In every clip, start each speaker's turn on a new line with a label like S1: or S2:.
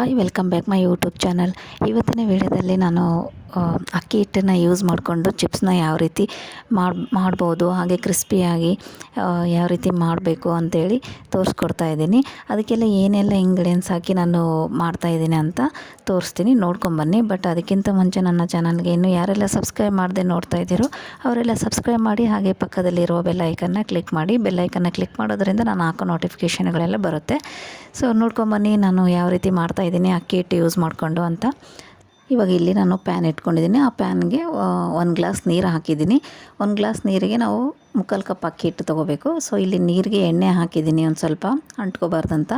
S1: Hi welcome back my YouTube channel ಇವತ್ತಿನ ವಿಡಿಯೋದಲ್ಲಿ ನಾನು ಅಕ್ಕಿ ಹಿಟ್ಟನ್ನು ಯೂಸ್ ಮಾಡಿಕೊಂಡು ಚಿಪ್ಸ್ನ ಯಾವ ರೀತಿ ಮಾಡಿ, ಮಾಡ್ಬೋದು, ಹಾಗೆ ಕ್ರಿಸ್ಪಿಯಾಗಿ ಯಾವ ರೀತಿ ಮಾಡಬೇಕು ಅಂತೇಳಿ ತೋರಿಸ್ಕೊಡ್ತಾ ಇದ್ದೀನಿ. ಅದಕ್ಕೆಲ್ಲ ಏನೆಲ್ಲ ಇಂಗ್ರೀಡಿಯೆಂಟ್ಸ್ ಹಾಕಿ ನಾನು ಮಾಡ್ತಾಯಿದ್ದೀನಿ ಅಂತ ತೋರಿಸ್ತೀನಿ. ನೋಡ್ಕೊಂಬನ್ನಿ ಬಟ್ ಅದಕ್ಕಿಂತ ಮುಂಚೆ ನನ್ನ ಚಾನಲ್ಗೆ ಇನ್ನೂ ಯಾರೆಲ್ಲ ಸಬ್ಸ್ಕ್ರೈಬ್ ಮಾಡದೆ ನೋಡ್ತಾ ಇದ್ದೀರೋ, ಅವರೆಲ್ಲ ಸಬ್ಸ್ಕ್ರೈಬ್ ಮಾಡಿ, ಹಾಗೆ ಪಕ್ಕದಲ್ಲಿರುವ ಬೆಲ್ ಐಕನ್ನ ಕ್ಲಿಕ್ ಮಾಡಿ. ಬೆಲ್ ಐಕನ್ನ ಕ್ಲಿಕ್ ಮಾಡೋದ್ರಿಂದ ನಾನು ಹಾಕೋ ನೋಟಿಫಿಕೇಷನ್ಗಳೆಲ್ಲ ಬರುತ್ತೆ. ಸೊ ನೋಡ್ಕೊಂಬನ್ನಿ ನಾನು ಯಾವ ರೀತಿ ಮಾಡ್ತಾಯಿದ್ದೀನಿ ಅಕ್ಕಿ ಹಿಟ್ಟು ಯೂಸ್ ಮಾಡಿಕೊಂಡು ಅಂತ. ಇವಾಗ ಇಲ್ಲಿ ನಾನು ಪ್ಯಾನ್ ಇಟ್ಕೊಂಡಿದ್ದೀನಿ. ಆ ಪ್ಯಾನ್ಗೆ ಒಂದು ಗ್ಲಾಸ್ ನೀರು ಹಾಕಿದ್ದೀನಿ. ಒಂದು ಗ್ಲಾಸ್ ನೀರಿಗೆ ನಾವು ಮುಕ್ಕಾಲು ಕಪ್ ಅಕ್ಕಿ ಹಿಟ್ಟು ತೊಗೋಬೇಕು. ಸೊ ಇಲ್ಲಿ ನೀರಿಗೆ ಎಣ್ಣೆ ಹಾಕಿದ್ದೀನಿ ಒಂದು ಸ್ವಲ್ಪ, ಅಂಟ್ಕೋಬಾರ್ದಂತ.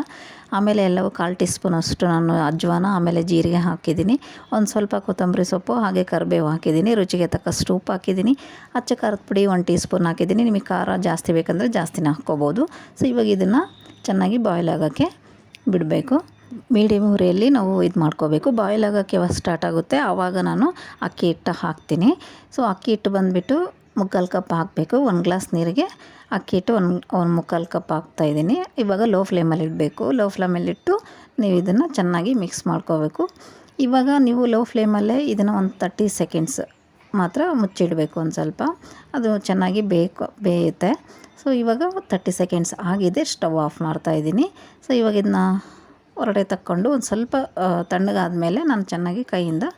S1: ಆಮೇಲೆ ಎಲ್ಲವೂ ಕಾಲು ಟೀ ಸ್ಪೂನ್ ಅಷ್ಟು ನಾನು ಅಜ್ವಾನ, ಆಮೇಲೆ ಜೀರಿಗೆ ಹಾಕಿದ್ದೀನಿ. ಒಂದು ಸ್ವಲ್ಪ ಕೊತ್ತಂಬರಿ ಸೊಪ್ಪು, ಹಾಗೆ ಕರಿಬೇವು ಹಾಕಿದ್ದೀನಿ. ರುಚಿಗೆ ತಕ್ಕಷ್ಟು ಉಪ್ಪು ಹಾಕಿದ್ದೀನಿ. ಅಚ್ಚ ಖಾರದ ಪುಡಿ ಒಂದು ಟೀ ಸ್ಪೂನ್ ಹಾಕಿದ್ದೀನಿ. ನಿಮಗೆ ಖಾರ ಜಾಸ್ತಿ ಬೇಕಂದರೆ ಜಾಸ್ತಿನೇ ಹಾಕ್ಕೋಬೋದು. ಸೊ ಇವಾಗ ಇದನ್ನು ಚೆನ್ನಾಗಿ ಬಾಯ್ಲ್ ಆಗೋಕ್ಕೆ ಬಿಡಬೇಕು. ಮೀಡಿಯಮ್ ಉರಿಯಲ್ಲಿ ನಾವು ಇದು ಮಾಡ್ಕೋಬೇಕು. ಬಾಯ್ಲ್ ಆಗೋಕ್ಕೆ ಯಾವಾಗ ಸ್ಟಾರ್ಟ್ ಆಗುತ್ತೆ ಆವಾಗ ನಾನು ಅಕ್ಕಿ ಹಿಟ್ಟು ಹಾಕ್ತೀನಿ. ಸೊ ಅಕ್ಕಿ ಹಿಟ್ಟು ಬಂದುಬಿಟ್ಟು ಮುಕ್ಕಾಲು ಕಪ್ ಹಾಕಬೇಕು. ಒಂದು ಗ್ಲಾಸ್ ನೀರಿಗೆ ಅಕ್ಕಿ ಹಿಟ್ಟು ಒಂದು ಒಂದು ಮುಕ್ಕಾಲು ಕಪ್ ಹಾಕ್ತಾಯಿದ್ದೀನಿ ಇವಾಗ ಲೋ ಫ್ಲೇಮಲ್ಲಿ ಇಡಬೇಕು. ಲೋ ಫ್ಲೇಮಲ್ಲಿಟ್ಟು ನೀವು ಇದನ್ನು ಚೆನ್ನಾಗಿ ಮಿಕ್ಸ್ ಮಾಡ್ಕೋಬೇಕು. ಇವಾಗ ನೀವು ಲೋ ಫ್ಲೇಮಲ್ಲೇ ಇದನ್ನು ಒಂದು ತರ್ಟಿ ಸೆಕೆಂಡ್ಸ್ ಮಾತ್ರ ಮುಚ್ಚಿಡಬೇಕು ಒಂದು ಸ್ವಲ್ಪ. ಅದು ಚೆನ್ನಾಗಿ ಬೇಕು, ಬೇಯುತ್ತೆ. ಸೊ ಇವಾಗ ತರ್ಟಿ ಸೆಕೆಂಡ್ಸ್ ಆಗಿದೆ. ಸ್ಟವ್ ಆಫ್ ಮಾಡ್ತಾಯಿದ್ದೀನಿ ಸೊ ಇವಾಗ ಇದನ್ನ ಹೊರಗಡೆ ತಕ್ಕೊಂಡು ಒಂದು ಸ್ವಲ್ಪ ತಣ್ಣಗಾದ ಮೇಲೆ ನಾನು ಚೆನ್ನಾಗಿ ಕೈಯಿಂದ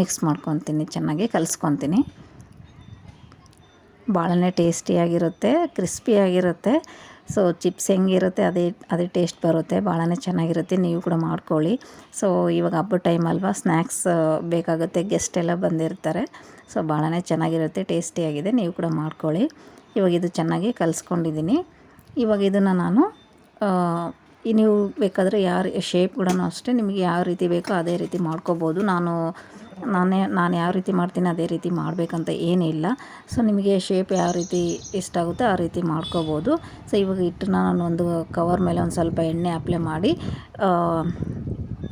S1: ಮಿಕ್ಸ್ ಮಾಡ್ಕೊತೀನಿ, ಚೆನ್ನಾಗಿ ಕಲಿಸ್ಕೊತೀನಿ. ಭಾಳನೇ ಟೇಸ್ಟಿಯಾಗಿರುತ್ತೆ ಕ್ರಿಸ್ಪಿಯಾಗಿರುತ್ತೆ ಸೊ ಚಿಪ್ಸ್ ಹೆಂಗಿರುತ್ತೆ, ಅದೇ ಅದೇ ಟೇಸ್ಟ್ ಬರುತ್ತೆ ಭಾಳನೇ ಚೆನ್ನಾಗಿರುತ್ತೆ, ನೀವು ಕೂಡ ಮಾಡ್ಕೊಳ್ಳಿ. ಸೊ ಇವಾಗ ಹಬ್ಬದ ಟೈಮ್ ಅಲ್ವಾ ಸ್ನ್ಯಾಕ್ಸ್ ಬೇಕಾಗುತ್ತೆ ಗೆಸ್ಟ್ ಎಲ್ಲ ಬಂದಿರ್ತಾರೆ. ಸೊ ಭಾಳನೇ ಚೆನ್ನಾಗಿರುತ್ತೆ ಟೇಸ್ಟಿಯಾಗಿದೆ ನೀವು ಕೂಡ ಮಾಡ್ಕೊಳ್ಳಿ. ಇವಾಗ ಇದು ಚೆನ್ನಾಗಿ ಕಲಿಸ್ಕೊಂಡಿದ್ದೀನಿ. ಇವಾಗ ಇದನ್ನು ನಾನು ಈ ನೀವು ಬೇಕಾದರೆ ಯಾರು ಶೇಪ್ ಕೂಡ ಅಷ್ಟೇ ನಿಮಗೆ ಯಾವ ರೀತಿ ಬೇಕೋ ಅದೇ ರೀತಿ ಮಾಡ್ಕೋಬೋದು. ನಾನು, ನಾನೇ, ನಾನು ಯಾವ ರೀತಿ ಮಾಡ್ತೀನಿ ಅದೇ ರೀತಿ ಮಾಡಬೇಕಂತ ಏನಿಲ್ಲ ಸೊ ನಿಮಗೆ ಶೇಪ್ ಯಾವ ರೀತಿ ಇಷ್ಟ ಆಗುತ್ತೆ ಆ ರೀತಿ ಮಾಡ್ಕೋಬೋದು. ಸೊ ಇವಾಗ ಹಿಟ್ಟನ್ನ ನಾನು ಒಂದು ಕವರ್ ಮೇಲೆ ಒಂದು ಸ್ವಲ್ಪ ಎಣ್ಣೆ ಅಪ್ಲೈ ಮಾಡಿ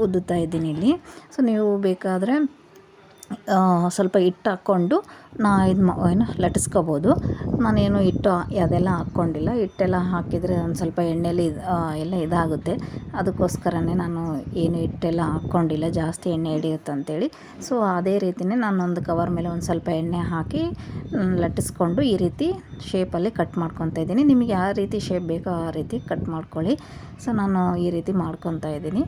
S1: ಉದ್ದುತ್ತಾ ಇದ್ದೀನಿ ಇಲ್ಲಿ. ಸೊ ನೀವು ಬೇಕಾದರೆ ಸ್ವಲ್ಪ ಹಿಟ್ಟು ಹಾಕ್ಕೊಂಡು ನಾ ಇದು ಮಾ, ಏನು, ಲಟ್ಟಿಸ್ಕೋಬೋದು. ನಾನೇನು ಹಿಟ್ಟು, ಅದೆಲ್ಲ ಹಾಕ್ಕೊಂಡಿಲ್ಲ. ಹಿಟ್ಟೆಲ್ಲ ಹಾಕಿದರೆ ಒಂದು ಸ್ವಲ್ಪ ಎಣ್ಣೆಲಿ ಎಲ್ಲ ಇದಾಗುತ್ತೆ. ಅದಕ್ಕೋಸ್ಕರನೇ ನಾನು ಏನು ಹಿಟ್ಟೆಲ್ಲ ಹಾಕ್ಕೊಂಡಿಲ್ಲ. ಜಾಸ್ತಿ ಎಣ್ಣೆ ಹಿಡಿಯುತ್ತೆ ಅಂತೇಳಿ. ಸೊ, ಅದೇ ರೀತಿಯೇ ನಾನೊಂದು ಕವರ್ ಮೇಲೆ ಒಂದು ಸ್ವಲ್ಪ ಎಣ್ಣೆ ಹಾಕಿ ಲಟ್ಟಿಸ್ಕೊಂಡು ಈ ರೀತಿ ಶೇಪಲ್ಲಿ ಕಟ್ ಮಾಡ್ಕೊತಾ ಇದ್ದೀನಿ. ನಿಮಗೆ ಯಾವ ರೀತಿ ಶೇಪ್ ಬೇಕೋ ಆ ರೀತಿ ಕಟ್ ಮಾಡ್ಕೊಳ್ಳಿ. ಸೊ, ನಾನು ಈ ರೀತಿ ಮಾಡ್ಕೊತಾ ಇದ್ದೀನಿ.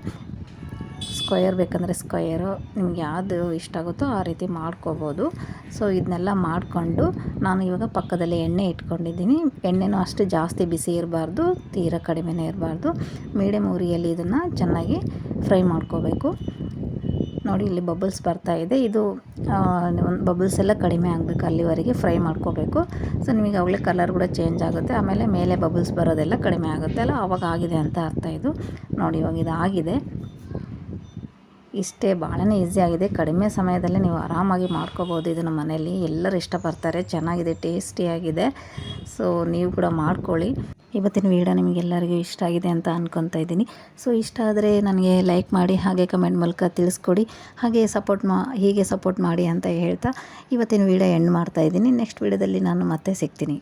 S1: ಸ್ಕ್ವಯರ್ ಬೇಕಂದರೆ ಸ್ಕ್ವಯರು ನಿಮ್ಗೆ ಯಾವುದು ಇಷ್ಟ ಆಗುತ್ತೋ ಆ ರೀತಿ ಮಾಡ್ಕೋಬೋದು. ಸೊ ಇದನ್ನೆಲ್ಲ ಮಾಡಿಕೊಂಡು ನಾನು ಇವಾಗ ಪಕ್ಕದಲ್ಲಿ ಎಣ್ಣೆ ಇಟ್ಕೊಂಡಿದ್ದೀನಿ. ಎಣ್ಣೆನೂ ಅಷ್ಟು ಜಾಸ್ತಿ ಬಿಸಿ ಇರಬಾರ್ದು, ತೀರ ಕಡಿಮೆನೇ ಇರಬಾರ್ದು. ಮೀಡಿಯಮ್ ಉರಿಯಲ್ಲಿ ಇದನ್ನು ಚೆನ್ನಾಗಿ ಫ್ರೈ ಮಾಡ್ಕೋಬೇಕು. ನೋಡಿ, ಇಲ್ಲಿ ಬಬಲ್ಸ್ ಬರ್ತಾ ಇದೆ. ಇದು ಬಬಲ್ಸ್ ಎಲ್ಲ ಕಡಿಮೆ ಆಗಬೇಕು ಅಲ್ಲಿವರೆಗೆ ಫ್ರೈ ಮಾಡ್ಕೋಬೇಕು. ಸೊ, ನಿಮಗೆ ಅವಾಗಲೇ ಕಲರ್ ಕೂಡ ಚೇಂಜ್ ಆಗುತ್ತೆ. ಆಮೇಲೆ ಮೇಲೆ ಬಬಲ್ಸ್ ಬರೋದೆಲ್ಲ ಕಡಿಮೆ ಆಗುತ್ತೆ ಅಲ್ಲ? ಅವಾಗ ಆಗಿದೆ ಅಂತ ಅರ್ಥ ಇದು. ನೋಡಿ, ಇವಾಗ ಇದು ಆಗಿದೆ ಇಷ್ಟೇ ಭಾಳನೇ ಆಗಿದೆ. ಕಡಿಮೆ ಸಮಯದಲ್ಲೇ ನೀವು ಆರಾಮಾಗಿ ಮಾಡ್ಕೋಬೋದು ಇದನ್ನು ಮನೆಯಲ್ಲಿ ಎಲ್ಲರೂ ಇಷ್ಟಪಡ್ತಾರೆ. ಚೆನ್ನಾಗಿದೆ ಟೇಸ್ಟಿಯಾಗಿದೆ ಸೊ ನೀವು ಕೂಡ ಮಾಡ್ಕೊಳ್ಳಿ. ಇವತ್ತಿನ ವೀಡಿಯೋ ನಿಮಗೆಲ್ಲರಿಗೂ ಇಷ್ಟ ಆಗಿದೆ ಅಂತ ಅಂದ್ಕೊತಾ ಇದ್ದೀನಿ. ಸೊ ಇಷ್ಟ ಆದರೆ ನನಗೆ ಲೈಕ್ ಮಾಡಿ, ಹಾಗೆ ಕಮೆಂಟ್ ಮೂಲಕ ತಿಳಿಸ್ಕೊಡಿ. ಹಾಗೆ ಸಪೋರ್ಟ್ ಮಾ, ಹೀಗೆ ಸಪೋರ್ಟ್ ಮಾಡಿ ಅಂತ ಹೇಳ್ತಾ ಇವತ್ತಿನ ವೀಡಿಯೋ ಎಂಡ್ ಮಾಡ್ತಾಯಿದ್ದೀನಿ ನೆಕ್ಸ್ಟ್ ವೀಡಿಯೋದಲ್ಲಿ ನಾನು ಮತ್ತೆ ಸಿಗ್ತೀನಿ.